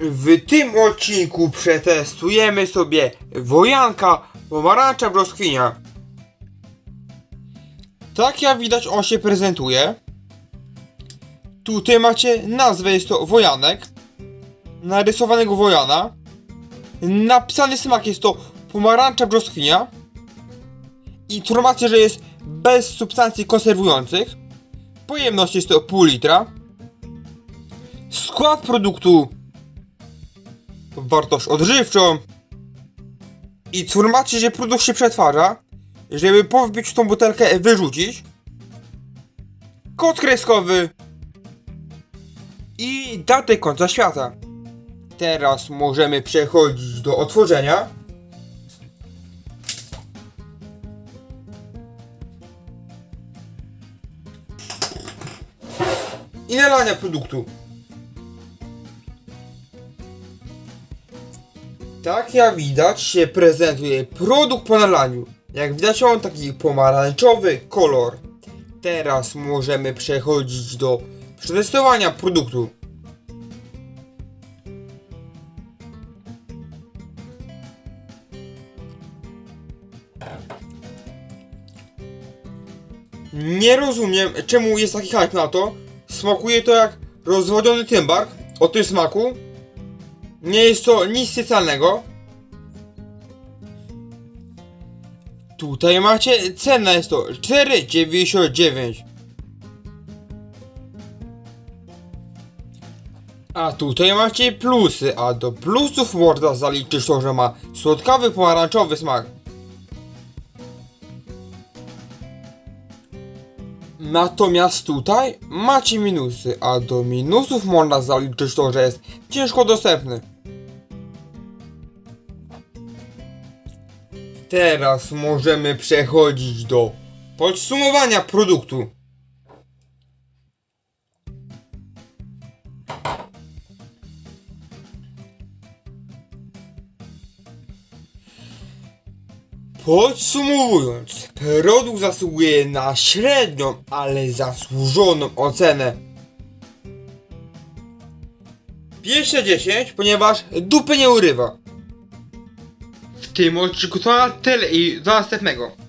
W tym odcinku przetestujemy sobie wojanka pomarańcza brzoskwinia. Tak jak widać on się prezentuje. Tutaj macie nazwę, jest to wojanek. Narysowanego wojana. Napisany smak jest to pomarańcza brzoskwinia. Informacja, że jest bez substancji konserwujących. Pojemność jest to pół litra. Skład produktu wartość odżywczą. Informacja, że produkt się przetwarza, żeby po wbiciu tą butelkę wyrzucić. Kod kreskowy i datę końca świata. Teraz możemy przechodzić do otworzenia. I nalania produktu. Tak jak widać się prezentuje produkt po nalaniu. Jak widać on taki pomarańczowy kolor. Teraz możemy przechodzić do przetestowania produktu. Nie rozumiem czemu jest taki hype na to. Smakuje to jak rozwodzony tymbark o tym smaku. Nie jest to nic specjalnego. Tutaj macie cena jest to 4,99 A tutaj macie plusy, a do plusów można zaliczyć to, że ma słodkawy pomarańczowy smak. Natomiast tutaj macie minusy, a do minusów można zaliczyć to, że jest ciężko dostępny. Teraz możemy przechodzić do podsumowania produktu. Podsumowując, produkt zasługuje na średnią, ale zasłużoną ocenę. 5 na 10, ponieważ dupy nie urywa. W tym odcinku to na tyle i do następnego.